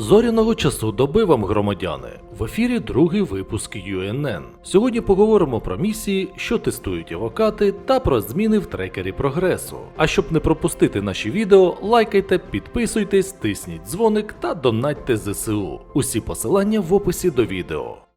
Зоряного часу доби вам, громадяни. В ефірі другий випуск UNN. Сьогодні поговоримо про місії, що тестують авокати, та про зміни в трекері прогресу. А щоб не пропустити наші відео, лайкайте, підписуйтесь, тисніть дзвоник та донатьте ЗСУ. Усі посилання в описі до відео. –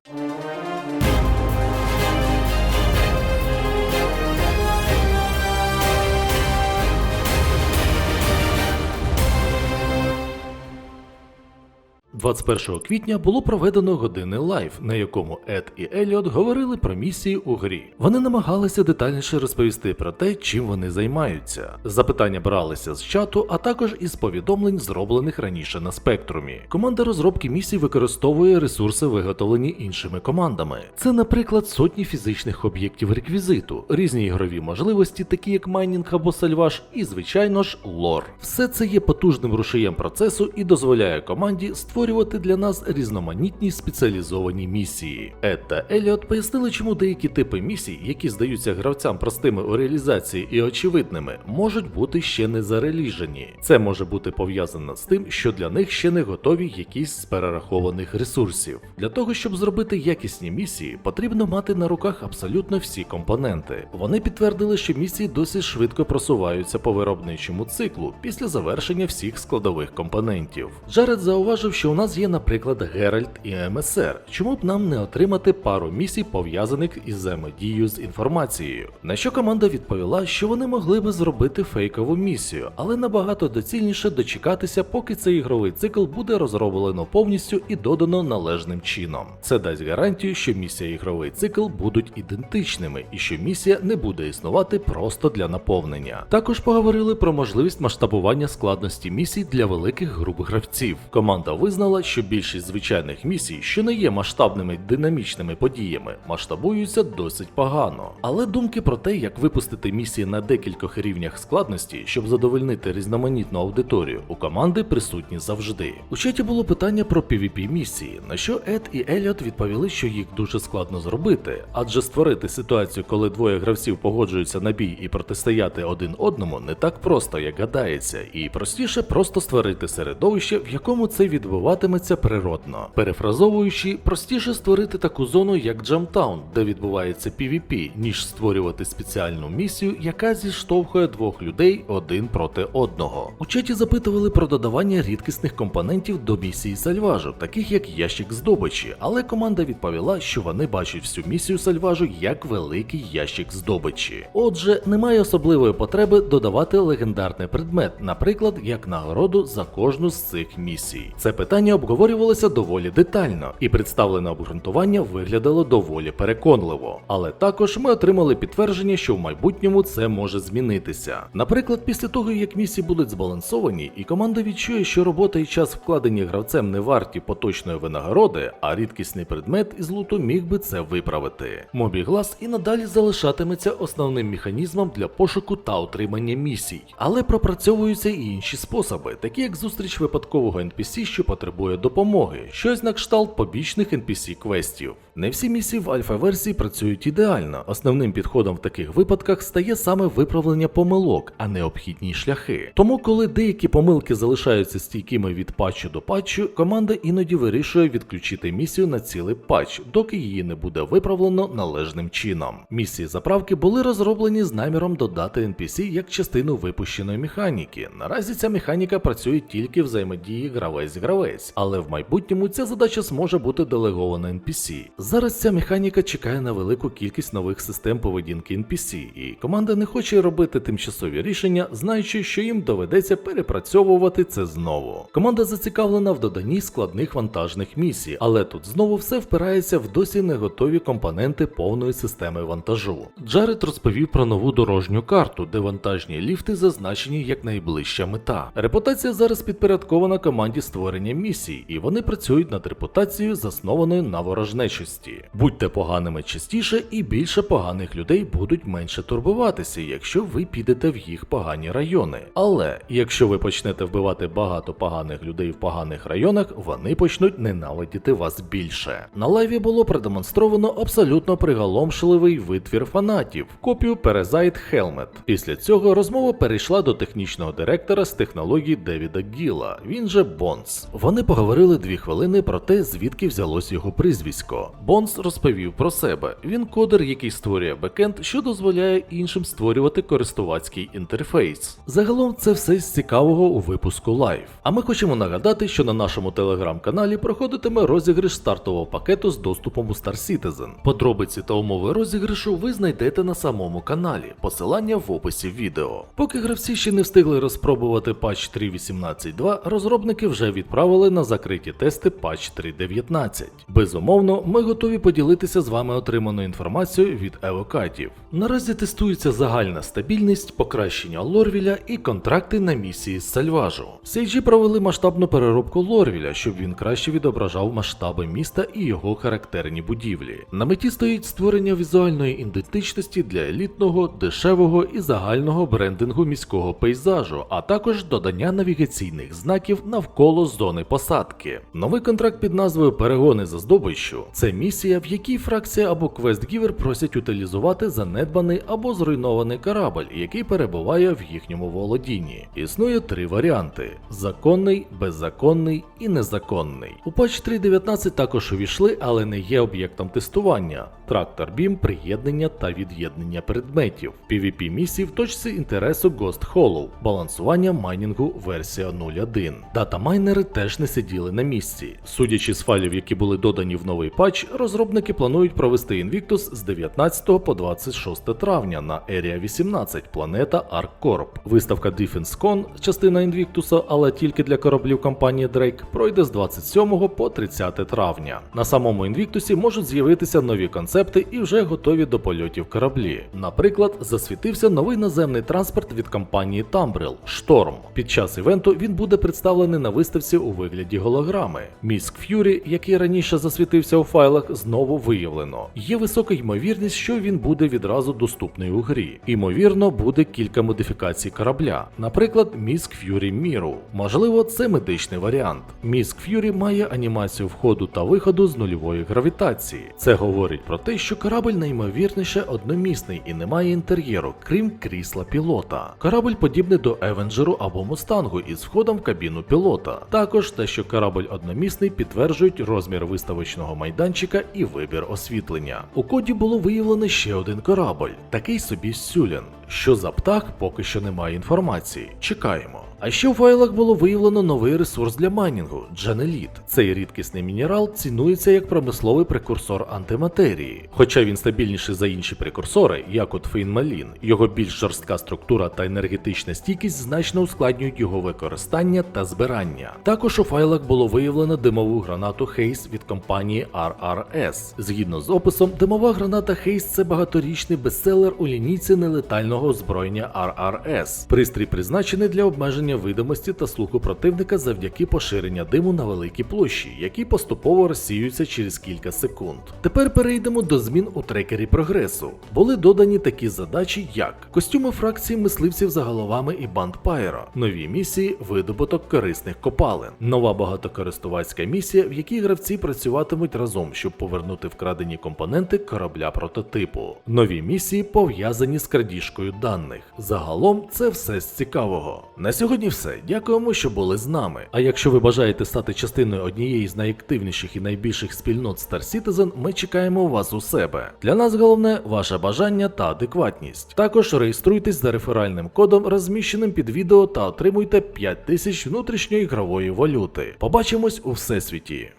21 квітня було проведено годинний лайв, на якому Ед і Еліот говорили про місії у грі. Вони намагалися детальніше розповісти про те, чим вони займаються. Запитання бралися з чату, а також із повідомлень, зроблених раніше на спектрумі. Команда розробки місій використовує ресурси, виготовлені іншими командами. Це, наприклад, сотні фізичних об'єктів реквізиту, різні ігрові можливості, такі як майнінг або сальваж, і, звичайно ж, лор. Все це є потужним рушієм процесу і дозволяє команді створювати для нас різноманітні спеціалізовані місії. Ед та Еліот пояснили, чому деякі типи місій, які здаються гравцям простими у реалізації і очевидними, можуть бути ще не зареліжені. Це може бути пов'язано з тим, що для них ще не готові якісь з перерахованих ресурсів. Для того, щоб зробити якісні місії, потрібно мати на руках абсолютно всі компоненти. Вони підтвердили, що місії досить швидко просуваються по виробничому циклу після завершення всіх складових компонентів. Джаред зауважив, що у нас є, наприклад, Геральт і МСР. Чому б нам не отримати пару місій, пов'язаних із взаємодією з інформацією? На що команда відповіла, що вони могли би зробити фейкову місію, але набагато доцільніше дочекатися, поки цей ігровий цикл буде розроблено повністю і додано належним чином. Це дасть гарантію, що місія і ігровий цикл будуть ідентичними і що місія не буде існувати просто для наповнення. Також поговорили про можливість масштабування складності місій для великих груп гравців. Команда визнала, що більшість звичайних місій, що не є масштабними динамічними подіями, масштабуються досить погано. Але думки про те, як випустити місії на декількох рівнях складності, щоб задовольнити різноманітну аудиторію, у команди присутні завжди. У чаті було питання про PvP місії, на що Ед і Еліот відповіли, що їх дуже складно зробити, адже створити ситуацію, коли двоє гравців погоджуються на бій і протистояти один одному, не так просто, як гадається, і простіше просто створити середовище, в якому це відбуватиметься природно. Перефразовуючи, простіше створити таку зону, як Джамтаун, де відбувається PvP, ніж створювати спеціальну місію, яка зіштовхує двох людей один проти одного. У чаті запитували про додавання рідкісних компонентів до місії Сальважу, таких як ящик здобичі, але команда відповіла, що вони бачать всю місію Сальважу як великий ящик здобичі. Отже, немає особливої потреби додавати легендарний предмет, наприклад, як нагороду за кожну з цих місій. Це питання обговорювалося доволі детально, і представлене обґрунтування виглядало доволі переконливо. Але також ми отримали підтвердження, що в майбутньому це може змінитися. Наприклад, після того як місії будуть збалансовані, і команда відчує, що робота і час вкладені гравцем не варті поточної винагороди, а рідкісний предмет із луту міг би це виправити. Мобіглас і надалі залишатиметься основним механізмом для пошуку та отримання місій, але пропрацьовуються і інші способи, такі як зустріч випадкового NPC, що потребує допомоги, щось на кшталт побічних NPC квестів. Не всі місії в альфа-версії працюють ідеально. Основним підходом в таких випадках стає саме виправлення помилок, а не обхідні шляхи. Тому, коли деякі помилки залишаються стійкими від патчу до патчу, команда іноді вирішує відключити місію на цілий патч, доки її не буде виправлено належним чином. Місії заправки були розроблені з наміром додати NPC як частину випущеної механіки. Наразі ця механіка працює тільки взаємодії гравець-гравець, але в майбутньому ця задача зможе бути делегована NPC. Зараз ця механіка чекає на велику кількість нових систем поведінки NPC, і команда не хоче робити тимчасові рішення, знаючи, що їм доведеться перепрацьовувати це знову. Команда зацікавлена в доданні складних вантажних місій, але тут знову все впирається в досі не готові компоненти повної системи вантажу. Джаред розповів про нову дорожню карту, де вантажні ліфти зазначені як найближча мета. Репутація зараз підпорядкована команді створення місій, і вони працюють над репутацією, заснованою на ворожнечості. Будьте поганими частіше, і більше поганих людей будуть менше турбуватися, якщо ви підете в їх погані райони. Але якщо ви почнете вбивати багато поганих людей в поганих районах, вони почнуть ненавидіти вас більше. На лайві було продемонстровано абсолютно приголомшливий витвір фанатів, копію Parasite Helmet. Після цього розмова перейшла до технічного директора з технологій Девіда Гіла, він же Бонс. Вони Вони поговорили дві хвилини про те, звідки взялось його прізвисько. Бонс розповів про себе. Він кодер, який створює бекенд, що дозволяє іншим створювати користувацький інтерфейс. Загалом це все з цікавого у випуску Live. А ми хочемо нагадати, що на нашому телеграм-каналі проходитиме розіграш стартового пакету з доступом у Star Citizen. Подробиці та умови розіграшу ви знайдете на самому каналі. Посилання в описі відео. Поки гравці ще не встигли розпробувати патч 3.18.2, розробники вже відправили на закриті тести патч 3.19. Безумовно, ми готові поділитися з вами отриманою інформацією від евокатів. Наразі тестується загальна стабільність, покращення Лорвіля і контракти на місії з Сальважу. CG провели масштабну переробку Лорвіля, щоб він краще відображав масштаби міста і його характерні будівлі. На меті стоїть створення візуальної ідентичності для елітного, дешевого і загального брендингу міського пейзажу, а також додання навігаційних знаків навколо зони посадки. Новий контракт під назвою Перегони за здобиччю це місія, в якій фракція або квестгівер просять утилізувати занедбаний або зруйнований корабль, який перебуває в їхньому володінні. Існує три варіанти: законний, беззаконний і незаконний. У патч 3.19 також увійшли, але не є об'єктом тестування. Трактор бім, приєднання та від'єднання предметів, PvP місії в точці інтересу Ghost Hollow, балансування майнінгу версія 0.1. Дата майнери теж не сиділи на місці. Судячи з файлів, які були додані в новий патч, розробники планують провести Invictus з 19 по 26 травня на Area 18, планета ArcCorp. Виставка DefenseCon, частина Invictus, але тільки для кораблів компанії Drake, пройде з 27 по 30 травня. На самому Invictus можуть з'явитися нові концепти і вже готові до польотів кораблі. Наприклад, засвітився новий наземний транспорт від компанії Tambril – Шторм. Під час івенту він буде представлений на виставці у вигляді голограми. Міск Ф'юрі, який раніше засвітився у файлах, знову виявлено. Є висока ймовірність, що він буде відразу доступний у грі. Імовірно, буде кілька модифікацій корабля, наприклад, Міск Ф'юрі Міру. Можливо, це медичний варіант. Міск Ф'юрі має анімацію входу та виходу з нульової гравітації. Це говорить про те, що корабль найімовірніше одномісний і не має інтер'єру, крім крісла пілота. Корабль подібний до Евенджеру або Мустангу із входом в кабіну пілота. Також те, що корабль одномісний, підтверджують розмір виставочного майданчика і вибір освітлення. У коді було виявлено ще один корабль, такий собі Сюлін. Що за птах, поки що немає інформації. Чекаємо. А ще в файлах було виявлено новий ресурс для майнінгу Джанеліт. Цей рідкісний мінерал цінується як промисловий прекурсор антиматерії. Хоча він стабільніший за інші прекурсори, як от Фейнмалін, його більш жорстка структура та енергетична стійкість значно ускладнюють його використання та збирання. Також у файлах було виявлено димову гранату Хейс від компанії RRS. Згідно з описом, димова граната Хейс це багаторічний бестселер у лінійці нелетального озброєння RRS. Пристрій призначений для обмеження видимості та слуху противника завдяки поширення диму на великій площі, які поступово розсіюються через кілька секунд. Тепер перейдемо до змін у трекері прогресу. Були додані такі задачі, як костюми фракції мисливців за головами і банд Пайро, нові місії, видобуток корисних копалин, нова багатокористувацька місія, в якій гравці працюватимуть разом, щоб повернути вкрадені компоненти корабля прототипу. Нові місії пов'язані з крадіжкою даних. Загалом це все з цікавого. На сьогодні все. Дякуємо, що були з нами. А якщо ви бажаєте стати частиною однієї з найактивніших і найбільших спільнот Star Citizen, ми чекаємо вас у себе. Для нас головне ваше бажання та адекватність. Також реєструйтесь за реферальним кодом, розміщеним під відео, та отримуйте 5000 внутрішньої ігрової валюти. Побачимось у всесвіті.